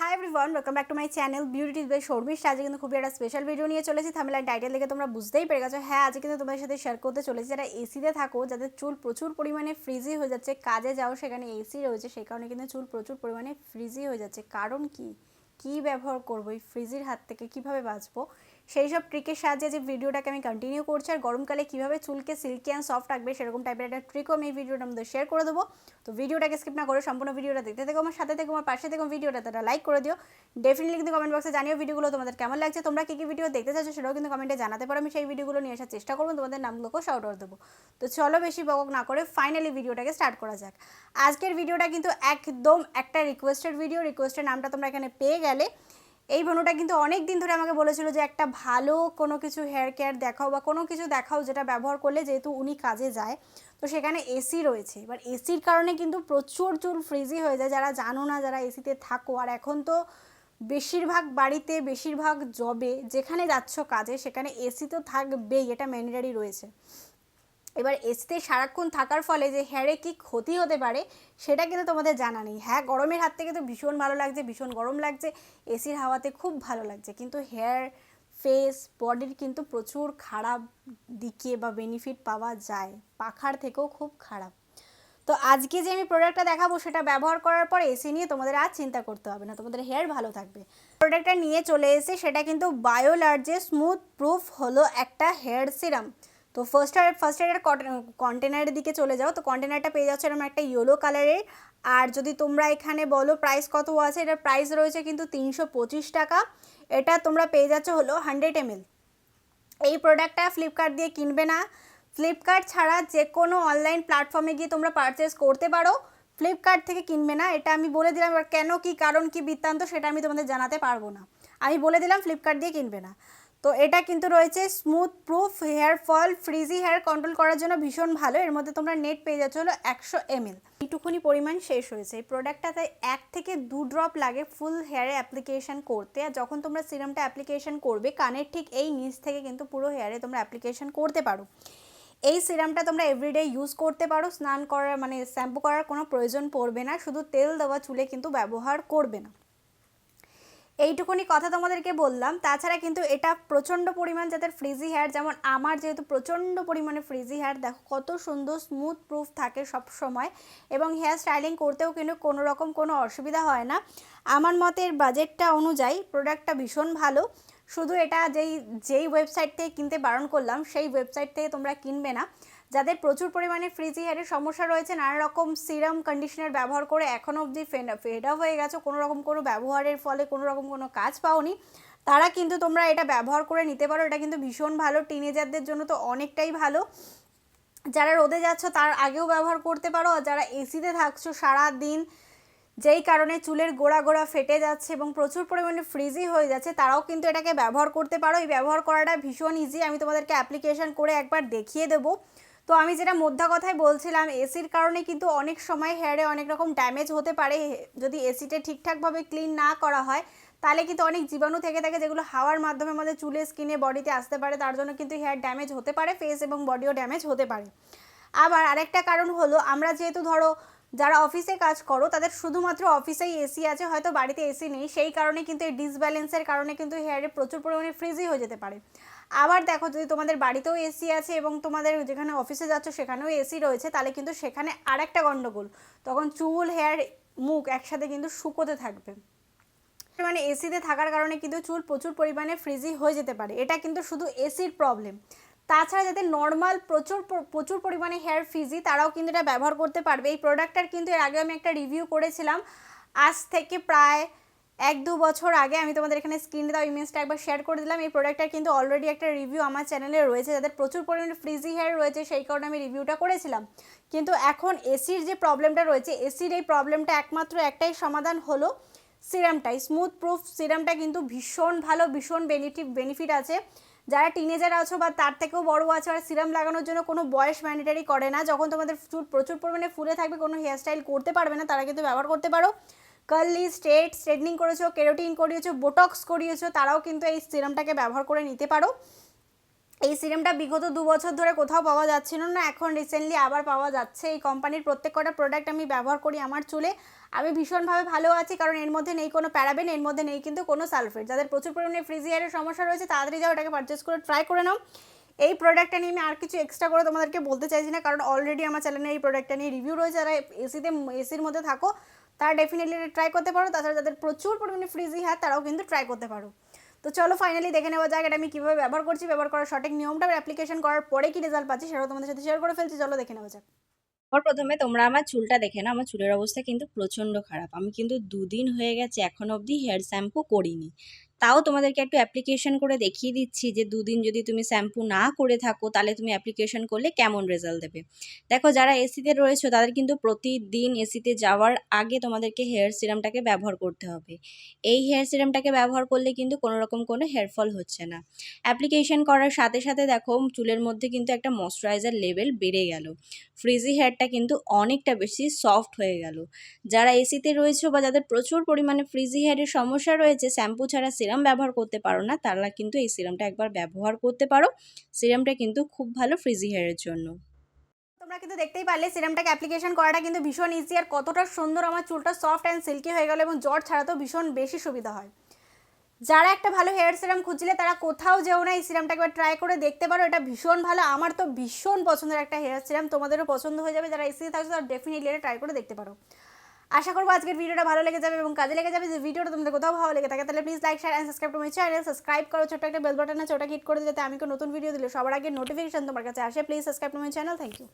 Hi everyone welcome back to my channel beauty by Sharmish আজকে কিন্তু খুবই একটা স্পেশাল ভিডিও নিয়ে চলেছি থামলাইন টাইটেল দেখে তোমরা বুঝতেই পেরে গেছো। হ্যাঁ আজকে কিন্তু তোমাদের সাথে শেয়ার করতে চলেছি। যারা এসিতে থাকো, যাদের চুল প্রচুর পরিমাণে ফ্রিজি হয়ে যাচ্ছে, কাজে যাও, সেখানে এসি রয়েছে, সেই কারণে কিন্তু চুল প্রচুর পরিমাণে ফ্রিজি হয়ে যাচ্ছে। কারণ কি? কি ব্যবহার করব এই ফ্রিজির হাত থেকে? কীভাবে বাঁচবো? সেই সব ট্রিকের সাহায্যে যে ভিডিওটাকে আমি কন্টিনিউ করছি আর গরমকালে কীভাবে চুলকে সিল্কি অ্যান্ড সফট রাখবে সেরকম টাইপের একটা ট্রিকও আমি এই ভিডিওটা আমাদের শেয়ার করে দেবো। তো ভিডিওটাকে স্কিপ না করে সম্পূর্ণ ভিডিওটা দেখতে থেকো আমার, সাথে থেকে আমার, পাশে থেকে ভিডিওটা তারা লাইক করে দিও। ডেফিনেটলি কিন্তু কমেন্ট বক্সে জানিও ভিডিওগুলো তোমাদের কেমন লাগছে, তোমরা কী কী ভিডিও দেখতে চাচ্ছ সেটাও কিন্তু কমেন্টে জানাতে পারো, আমি সেই ভিডিওগুলো নিয়ে আসার চেষ্টা করব, তোমাদের নামগুলোকেও শাউট আউট দেবো। তো চলো বেশি বকক না করে ফাইনালি ভিডিওটাকে স্টার্ট করা যাক। আজকের ভিডিওটা কিন্তু একদম একটা রিকোয়েস্টেড ভিডিও রিকোয়েস্টের নামটা তোমরা এখানে পেয়ে গেলে। এই বোনটা কিন্তু অনেক দিন ধরে আমাকে বলেছিল যে একটা ভালো কোনো কিছু হেয়ার কেয়ার দেখাও বা কোনো কিছু দেখাও যেটা ব্যবহার করলে যেহেতু উনি কাজে যায়, তো সেখানে এসি রয়েছে। এবার এসির কারণে কিন্তু প্রচুর চুল ফ্রিজি হয়ে যায়। যারা জানো না, যারা এসিতে থাকো, আর এখন তো বেশিরভাগ বাড়িতে, বেশিরভাগ জবে যেখানে যাচ্ছ কাজে, সেখানে এসি তো থাকবেই, এটা ম্যান্ডেটারি রয়েছে। এবার এসিতে সারাক্ষণ থাকার ফলে যে হেয়ারে কি ক্ষতি হতে পারে, সেটা কিন্তু তোমাদের জানা নেই। হ্যাঁ গরমের হাত থেকে তো ভীষণ ভালো লাগছে, ভীষণ গরম লাগছে এসির হাওয়াতে খুব ভালো লাগছে। কিন্তু হেয়ার ফেস বডির কিন্তু প্রচুর খারাপ দিকে বা বেনিফিট পাওয়া যায়। পাখার থেকেও খুব খারাপ। তো আজকে যে আমি প্রোডাক্টটা দেখাবো, সেটা ব্যবহার করার পর এসি নিয়ে তোমাদের আর চিন্তা করতে হবে না। তোমাদের হেয়ার ভালো থাকবে। প্রোডাক্টটা নিয়ে চলে এসে সেটা কিন্তু বায়োলার্জে স্মুথ প্রুফ হলো একটা হেয়ার সিরাম তো ফার্স্ট এড ফার্স্ট এডের কন্টেনারের দিকে চলে যাও। তো কন্টেনারটা পেয়ে যাচ্ছে এরকম একটা ইয়েলো কালারের আর যদি তোমরা এখানে বলো প্রাইস কত আছে, এটার প্রাইস রয়েছে কিন্তু তিনশো পঁচিশ টাকা। এটা তোমরা পেয়ে যাচ্ছ হলো হান্ড্রেড এমএল এই প্রোডাক্টটা ফ্লিপকার্ট দিয়ে কিনবে না। ফ্লিপকার্ট ছাড়া যে কোনো অনলাইন প্ল্যাটফর্মে গিয়ে তোমরা পারচেস করতে পারো। ফ্লিপকার্ট থেকে কিনবে না। এটা আমি বলে দিলাম এবার কেন, কি কারণ, কি বৃত্তান্ত, সেটা আমি তোমাদের জানাতে পারব না। আমি বলে দিলাম ফ্লিপকার্ট দিয়ে কিনবে না। তো এটা কিন্তু রয়েছে smooth proof hair fall frizzy hair control করার জন্য ভীষণ ভালো। এর মধ্যে তোমরা নেট পেয়ে যাচ্ছ হলো একশো এমএল এইটুকুনি পরিমাণ শেষ হয়েছে। এই প্রোডাক্টটা তাই এক থেকে দু ড্রপ লাগে ফুল হেয়ারে অ্যাপ্লিকেশন করতে। আর যখন তোমরা সিরামটা অ্যাপ্লিকেশন করবে, কানের ঠিক এই নিচ থেকে কিন্তু পুরো হেয়ারে তোমরা অ্যাপ্লিকেশন করতে পারো। এই সিরামটা তোমরা এভরিডে ইউজ করতে পারো। স্নান করার মানে শ্যাম্পু করার কোনো প্রয়োজন পড়বে না। শুধু তেল দেওয়া চুলে কিন্তু ব্যবহার করবে না। এইটুকুনি কথা তোমাদেরকে বললাম। তাছাড়া কিন্তু এটা প্রচণ্ড পরিমাণ যাদের ফ্রিজি হেয়ার যেমন আমার যেহেতু প্রচণ্ড পরিমাণে ফ্রিজি হেয়ার দেখো কত সুন্দর স্মুথ প্রুফ থাকে সব সময় এবং হেয়ার স্টাইলিং করতেও কিন্তু কোনো রকম কোনো অসুবিধা হয় না। আমার মতের বাজেটটা অনুযায়ী প্রোডাক্টটা ভীষণ ভালো। শুধু এটা যেই যেই ওয়েবসাইট থেকে কিনতে বারণ করলাম, সেই ওয়েবসাইট থেকে তোমরা কিনবে না। যাদের প্রচুর পরিমাণে ফ্রিজি হেয়ারের সমস্যা রয়েছে নানা রকম সিরাম কন্ডিশনার ব্যবহার করে এখনও অবধি ফেড আপ হয়ে গেছে, কোনো রকম কোনো ব্যবহারের ফলে কোনো রকম কোনো কাজ পাওনি, তারা কিন্তু তোমরা এটা ব্যবহার করে নিতে পারো। এটা কিন্তু ভীষণ ভালো টিনেজারদের জন্য তো অনেকটাই ভালো। যারা রোদে যাচ্ছ, তার আগেও ব্যবহার করতে পারো। আর যারা এসিতে থাকছো সারা দিন যেই কারণে চুলের গোড়া গোড়া ফেটে যাচ্ছে এবং প্রচুর পরিমাণে ফ্রিজি হয়ে যাচ্ছে, তারাও কিন্তু এটাকে ব্যবহার করতে পারো। এই ব্যবহার করাটা ভীষণ ইজি আমি তোমাদেরকে অ্যাপ্লিকেশন করে একবার দেখিয়ে দেবো। তো আমি যেটা মধ্যা কথায় বলছিলাম এসির কারণে কিন্তু অনেক সময় হেয়ারে অনেক রকম ড্যামেজ হতে পারে। যদি এসিটা ঠিকঠাকভাবে ক্লিন না করা হয়, তাহলে কিন্তু অনেক জীবাণু থেকে থাকে যেগুলো হাওয়ার মাধ্যমে আমাদের চুলে স্কিনে বডিতে আসতে পারে, তার জন্য কিন্তু হেয়ার ড্যামেজ হতে পারে ফেস এবং বডিও ড্যামেজ হতে পারে। আবার আরেকটা কারণ হলো, আমরা যেহেতু ধরো যারা অফিসে কাজ করো, তাদের শুধুমাত্র অফিসেই এসি আছে, হয়তো বাড়িতে এসি নেই। সেই কারণে কিন্তু এই ডিসব্যালেন্সের কারণে কিন্তু হেয়ারে প্রচুর পরিমাণে ফ্রিজি হয়ে যেতে পারে। আবার দেখো, যদি তোমাদের বাড়িতেও এসি আছে এবং তোমাদের যেখানে অফিসে যাচ্ছ, সেখানেও এসি রয়েছে, তাহলে কিন্তু সেখানে আর একটা গণ্ডগোল তখন চুল হেয়ার মুখ একসাথে কিন্তু শুকোতে থাকবে। মানে এসিতে থাকার কারণে কিন্তু চুল প্রচুর পরিমাণে ফ্রিজি হয়ে যেতে পারে। এটা কিন্তু শুধু এসির প্রবলেম তাছাড়া যাদের নর্মাল প্রচুর প্রচুর পরিমাণে হেয়ার ফ্রিজি তারাও কিন্তু এটা ব্যবহার করতে পারবে। এই প্রোডাক্টটার কিন্তু এর আগে আমি একটা রিভিউ করেছিলাম। আজ থেকে প্রায় এক দু বছর আগে আমি তোমাদের এখানে স্ক্রিনে দেওয়া ইমেজটা একবার শেয়ার করে দিলাম। এই প্রোডাক্টটার কিন্তু অলরেডি একটা রিভিউ আমার চ্যানেলে রয়েছে। যাদের প্রচুর পরিমাণে ফ্রিজি হেয়ার রয়েছে, সেই কারণে আমি রিভিউটা করেছিলাম। কিন্তু এখন এসির যে প্রবলেমটা রয়েছে এসির এই প্রবলেমটা একমাত্র একটাই সমাধান হলো। সিরামটাই স্মুথ প্রুফ সিরামটা কিন্তু ভীষণ ভালো, ভীষণ বেনিফিট বেনিফিট আছে। যারা টিনেজার আছো বা তার থেকেও বড় আছে আর সিরাম লাগানোর জন্য কোনো বয়স ম্যান্ডেটারি করে না, যখন তোমাদের চুল প্রচুর পরিমাণে ফুলে থাকবে, কোনো হেয়ারস্টাইল করতে পারবে না, তারা কিন্তু ব্যবহার করতে পারো। কার্লি স্ট্রেট স্ট্রেটনিং করেছ, কেরোটিন করিয়েছো বোটক্স করিয়েছো, তারাও কিন্তু এই সিরামটাকে ব্যবহার করে নিতে পারো। এই সিরামটা বিগত দু বছর ধরে কোথাও পাওয়া যাচ্ছিল না, এখন রিসেন্টলি আবার পাওয়া যাচ্ছে। এই কোম্পানির প্রত্যেক কটা প্রোডাক্ট আমি ব্যবহার করি আমার চুলে। আমি ভীষণভাবে ভালো আছি, কারণ এর মধ্যে নেই কোনো প্যারাবেন এর মধ্যে নেই কিন্তু কোনো সালফেট যাদের প্রচুর পরিমাণে ফ্রিজি ফ্রিজিয়ারের সমস্যা রয়েছে, তাড়াতাড়ি যাও এটাকে পারচেস করে ট্রাই করে নাও। এই প্রোডাক্টটা নিয়ে আমি আর কিছু এক্সট্রা করে তোমাদেরকে বলতে চাইছি না, কারণ অলরেডি আমার চ্যানেলে এই প্রোডাক্টটা নিয়ে রিভিউ রয়েছে। যারা এসিতে এসির মধ্যে থাকো, তারা ডেফিনেটলি ট্রাই করতে পারো। তাছাড়া যাদের প্রচুর পরিমাণে ফ্রিজি হ্যাঁ তারাও কিন্তু ট্রাই করতে পারো। তো চলো ফাইনালি দেখে নেওয়া যাক এটা আমি কীভাবে ব্যবহার করছি, ব্যবহার করার সঠিক নিয়মটা অ্যাপ্লিকেশন করার পরে কি রেজাল্ট পাচ্ছি সেটাও তোমাদের সাথে শেয়ার করে ফেলছি। চলো দেখে নেওয়া যাক। সবার প্রথমে তোমরা আমার চুলটা দেখে না আমার চুলের অবস্থা কিন্তু প্রচণ্ড খারাপ। আমি কিন্তু দুদিন হয়ে গেছে এখন অবধি হেয়ার শ্যাম্পু করিনি। তাও তোমাদেরকে একটু অ্যাপ্লিকেশন করে দেখিয়ে দিচ্ছি যে দুদিন যদি তুমি শ্যাম্পু না করে থাকো, তাহলে তুমি অ্যাপ্লিকেশন করলে কেমন রেজাল্ট দেবে? দেখো, যারা এসিতে রয়েছে, তাদের কিন্তু প্রতিদিন এসিতে যাওয়ার আগে তোমাদেরকে হেয়ার সিরামটাকে ব্যবহার করতে হবে। এই হেয়ার সিরামটাকে ব্যবহার করলে কিন্তু কোনো রকম কোনো হেয়ার ফল হচ্ছে না। অ্যাপ্লিকেশন করার সাথে সাথে দেখো, চুলের মধ্যে কিন্তু একটা ময়শ্চারাইজার লেভেল বেড়ে গেল। ফ্রিজি হেয়ারটা কিন্তু অনেকটা বেশি সফট হয়ে গেল। যারা এসিতে রয়েছে বা যাদের প্রচুর পরিমাণে ফ্রিজি হেয়ারের সমস্যা রয়েছে শ্যাম্পু ছাড়া সিরাম ব্যবহার করতে পারো না, তারা কিন্তু এই সিরামটা একবার ব্যবহার করতে পারো। সিরামটা কিন্তু খুব ভালো ফ্রিজি হেয়ারের জন্য। তোমরা কিন্তু দেখতেই পারলে সিরামটাকে অ্যাপ্লিকেশন করাটা কিন্তু ভীষণ ইজি আর কতটা সুন্দর আমার চুলটা সফট অ্যান্ড সিল্কি হয়ে গেল এবং জ্বর ছাড়াতেও ভীষণ বেশি সুবিধা হয়। যারা একটা ভালো হেয়ার সিরাম খুঁজছিলে, তারা কোথাও যেও না এই সিরামটাকে একবার ট্রাই করে দেখতে পারো, এটা ভীষণ ভালো। আমার তো ভীষণ পছন্দের একটা হেয়ার সিরাম তোমাদেরও পছন্দ হয়ে যাবে, যারা এসিতে থাকছো তারা ডেফিনেটলি এটা ট্রাই করে দেখতে পারো। আশা করব আজকের ভিডিওটা ভালো লেগে যাবে এবং কাজে লেগে যাবে। যে ভিডিওটা তোমাদের কোথাও ভালো লেগে থাকে, তাহলে please like share and subscribe to my channel subscribe করো ছোট একটা বেল বাটন আছে, ওটা হিট করে দিলে আমি কোনো নতুন ভিডিও দিলে সবার আগে নোটিফিকেশন তোমার কাছে আসে। Please subscribe to my channel thank you